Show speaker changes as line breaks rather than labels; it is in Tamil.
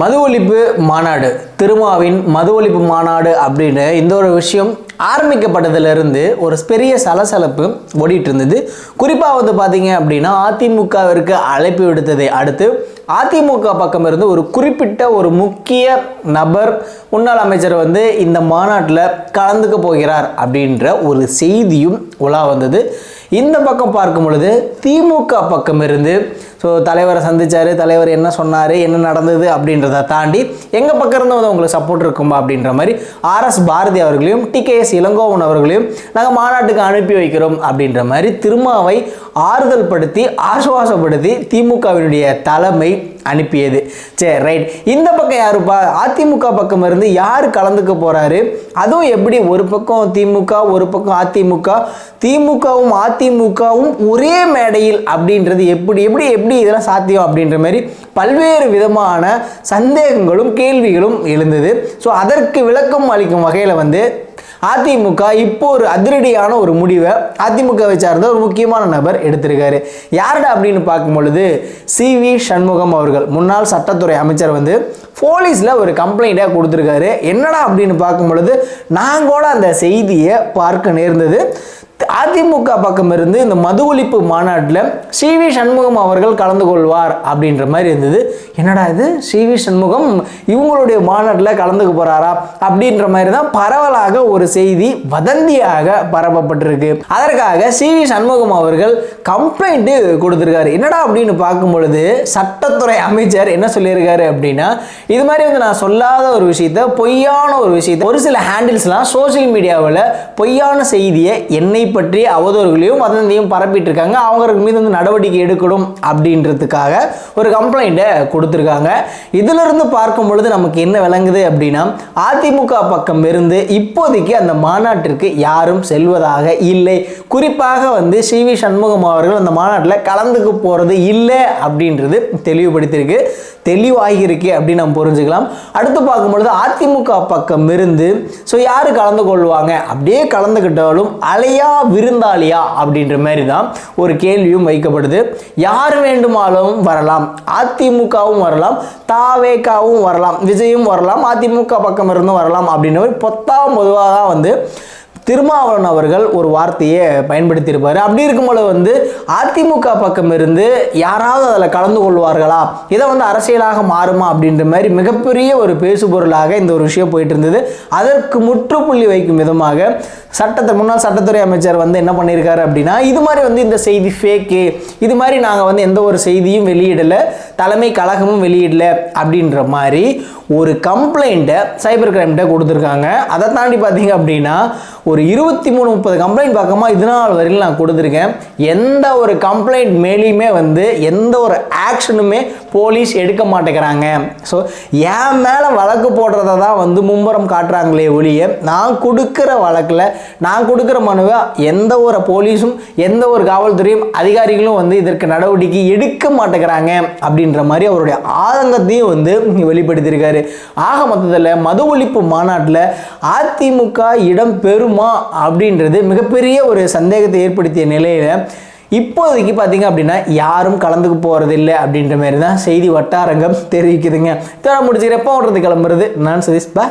மது ஒழிப்பு மாநாடு திருமாவின் மது ஒழிப்பு மாநாடு அப்படின்னு இந்த ஒரு விஷயம் ஆரம்பிக்கப்பட்டதுலேருந்து ஒரு பெரிய சலசலப்பு ஓடிட்டு இருந்தது. குறிப்பாக வந்து பார்த்தீங்க அப்படின்னா அதிமுகவிற்கு அழைப்பு விடுத்ததை அடுத்து அதிமுக பக்கம் இருந்து ஒரு குறிப்பிட்ட ஒரு முக்கிய நபர் முன்னாள் அமைச்சர் வந்து இந்த மாநாட்டில் கலந்துக்க போகிறார் அப்படின்ற ஒரு செய்தியும் உலா வந்தது. இந்த பக்கம் பார்க்கும் பொழுது திமுக பக்கம் இருந்து ஸோ தலைவரை சந்தித்தார் தலைவர் என்ன சொன்னார் என்ன நடந்தது அப்படின்றத தாண்டி எங்கள் பக்கம் இருந்து வந்து உங்களுக்கு சப்போர்ட் இருக்குமா அப்படின்ற மாதிரி ஆர்எஸ் பாரதி அவர்களையும் டிகேஎஸ் இளங்கோவன் அவர்களையும் நாங்கள் மாநாட்டுக்கு அனுப்பி வைக்கிறோம் அப்படின்ற மாதிரி திருமாவை ஆறுதல் படுத்தி ஆசுவாசப்படுத்தி திமுகவினுடைய தலைமை அனுப்பியது. சரி ரைட் இந்த பக்கம் யாருப்பா அதிமுக பக்கம் இருந்து யார் கலந்துக்க போறாரு? அதுவும் எப்படி ஒரு பக்கம் திமுக ஒரு பக்கம் அதிமுக? திமுகவும் அதிமுகவும் ஒரே மேடையில் அப்படின்றது எப்படி எப்படி எப்படி இதெல்லாம் சாத்தியம் அப்படின்ற மாதிரி பல்வேறு விதமான சந்தேகங்களும் கேள்விகளும் எழுந்தது. ஸோ அதற்கு விளக்கம் அளிக்கும் வகையில் வந்து அதிமுக இப்போ ஒரு அதிரடியான ஒரு முடிவை அதிமுகவை சார்ந்த ஒரு முக்கியமான நபர் எடுத்திருக்காரு. யாருடா அப்படின்னு பார்க்கும் பொழுது சி வி சண்முகம் அவர்கள். முன்னாள் சட்டத்துறை அமைச்சர் வந்து போலீஸில் ஒரு கம்ப்ளைண்ட்டாக கொடுத்துருக்காரு. என்னடா அப்படின்னு பார்க்கும் பொழுது நான் கூட அந்த செய்தியை பார்க்க நேர்ந்தது. அதிமுக பக்கம் இருந்து இந்த மது ஒழிப்பு மாநாட்டில் சி வி சண்முகம் அவர்கள் கலந்து கொள்வார் அப்படின்ற மாதிரி இருந்தது. என்னடா இது? சி வி சண்முகம் இவங்களுடைய மாநாட்டில் கலந்துக்க போகிறாரா அப்படின்ற மாதிரி தான் பரவலாக ஒரு செய்தி வதந்தியாக பரப்பப்பட்டிருக்கு. அதற்காக சி வி சண்முகம் அவர்கள் கம்ப்ளைண்ட்டு கொடுத்துருக்காரு. என்னடா அப்படின்னு பார்க்கும் பொழுது சட்டத்துறை அமைச்சர் என்ன சொல்லியிருக்காரு அப்படின்னா இது மாதிரி வந்து நான் சொல்லாத ஒரு விஷயத்த பொய்யான ஒரு விஷயத்த ஒரு சில ஹேண்டில்ஸ்லாம் சோஷியல் மீடியாவில் பொய்யான செய்தியை என்னை பற்றி அவதூறுகளையும் வதந்தியும் பரப்பிட்டு இருக்காங்க அவங்களுக்கு மீது வந்து நடவடிக்கை எடுக்கணும் அப்படின்றதுக்காக ஒரு கம்ப்ளைண்ட்டை கொடுத்துருக்காங்க. இதிலிருந்து பார்க்கும் பொழுது நமக்கு என்ன விளங்குது அப்படின்னா அதிமுக பக்கம் இருந்து இப்போதைக்கு அந்த மாநாட்டிற்கு யாரும் செல்வதாக இல்லை. குறிப்பாக வந்து சி வி சண்முகம் அவர்கள் அந்த மாநாட்டில் கலந்துக்கு போகிறது இல்லை அப்படின்றது தெளிவுபடுத்தியிருக்கு. தெளிவாகியிருக்கு அப்படின்னு நம்ம புரிஞ்சுக்கலாம். அடுத்து பார்க்கும்பொழுது அதிமுக பக்கம் இருந்து ஸோ யார் கலந்து கொள்வாங்க? அப்படியே கலந்துக்கிட்டாலும் அலையா விருந்தாளியா அப்படின்ற மாதிரி தான் ஒரு கேள்வியும் வைக்கப்படுது. யார் வேண்டுமானாலும் வரலாம். அதிமுகவும் வரலாம். தாவேக்காவும் வரலாம். விஜயும் வரலாம். அதிமுக பக்கம் இருந்தும் வரலாம் அப்படின்ற மாதிரி பொத்தாம் பொதுவாக தான் வந்து திருமாவளவன் அவர்கள் ஒரு வார்த்தையை பயன்படுத்தியிருப்பார். அப்படி இருக்கும்போது வந்து அதிமுக பக்கம் இருந்து யாராவது அதில் கலந்து கொள்வார்களா? இதை வந்து அரசியலாக மாறுமா அப்படின்ற மாதிரி மிகப்பெரிய ஒரு பேசுபொருளாக இந்த ஒரு விஷயம் போயிட்டு இருந்தது அதற்கு முற்றுப்புள்ளி வைக்கும் விதமாக சட்டத்தை முன்னாள் சட்டத்துறை அமைச்சர் வந்து என்ன பண்ணியிருக்காரு அப்படின்னா இது மாதிரி வந்து இந்த செய்தி ஃபேக்கு இது மாதிரி நாங்கள் வந்து எந்த ஒரு செய்தியும் வெளியிடலை தலைமை கழகமும் வெளியிடல அப்படின்ற மாதிரி ஒரு கம்ப்ளைண்ட்டை சைபர் கிரைம்கிட்ட கொடுத்துருக்காங்க. அதை தாண்டி பார்த்தீங்க அப்படின்னா ஒரு இருபத்தி மூணு முப்பது கம்ப்ளைண்ட் பக்கமாக இது நாள் வரையில் நான் கொடுத்துருக்கேன். எந்த ஒரு கம்ப்ளைண்ட் மேலேயுமே வந்து எந்த ஒரு ஆக்ஷனுமே போலீஸ் எடுக்க மாட்டேங்கிறாங்க. ஸோ என் மேலே வழக்கு போடுறத தான் வந்து மும்பரம் காட்டுறாங்களே ஒழிய நான் கொடுக்குற வழக்கில் நான் கொடுக்குற மனுவை எந்த ஒரு போலீஸும் எந்த ஒரு காவல்துறையும் அதிகாரிகளும் வந்து இதற்கு நடவடிக்கை எடுக்க மாட்டேங்கிறாங்க அப்படின்ற மாதிரி அவருடைய ஆதங்கத்தையும் வந்து வெளிப்படுத்தியிருக்காரு. ஆக மொத்தத்தில் மது ஒழிப்பு மாநாட்டில் அதிமுக இடம் பெறுமா அப்படின்றது மிகப்பெரிய ஒரு சந்தேகத்தை ஏற்படுத்திய நிலையில் இப்போதைக்கு பார்த்தீங்க அப்படின்னா யாரும் கலந்துக்க போகிறது இல்லை அப்படின்ற மாதிரி தான் செய்தி வட்டாரங்கம் தெரிவிக்குதுங்க. இத்தனை முடிச்சுக்கிறப்போ ஓடுறது கிளம்புறது? நான் சதீஷ். பா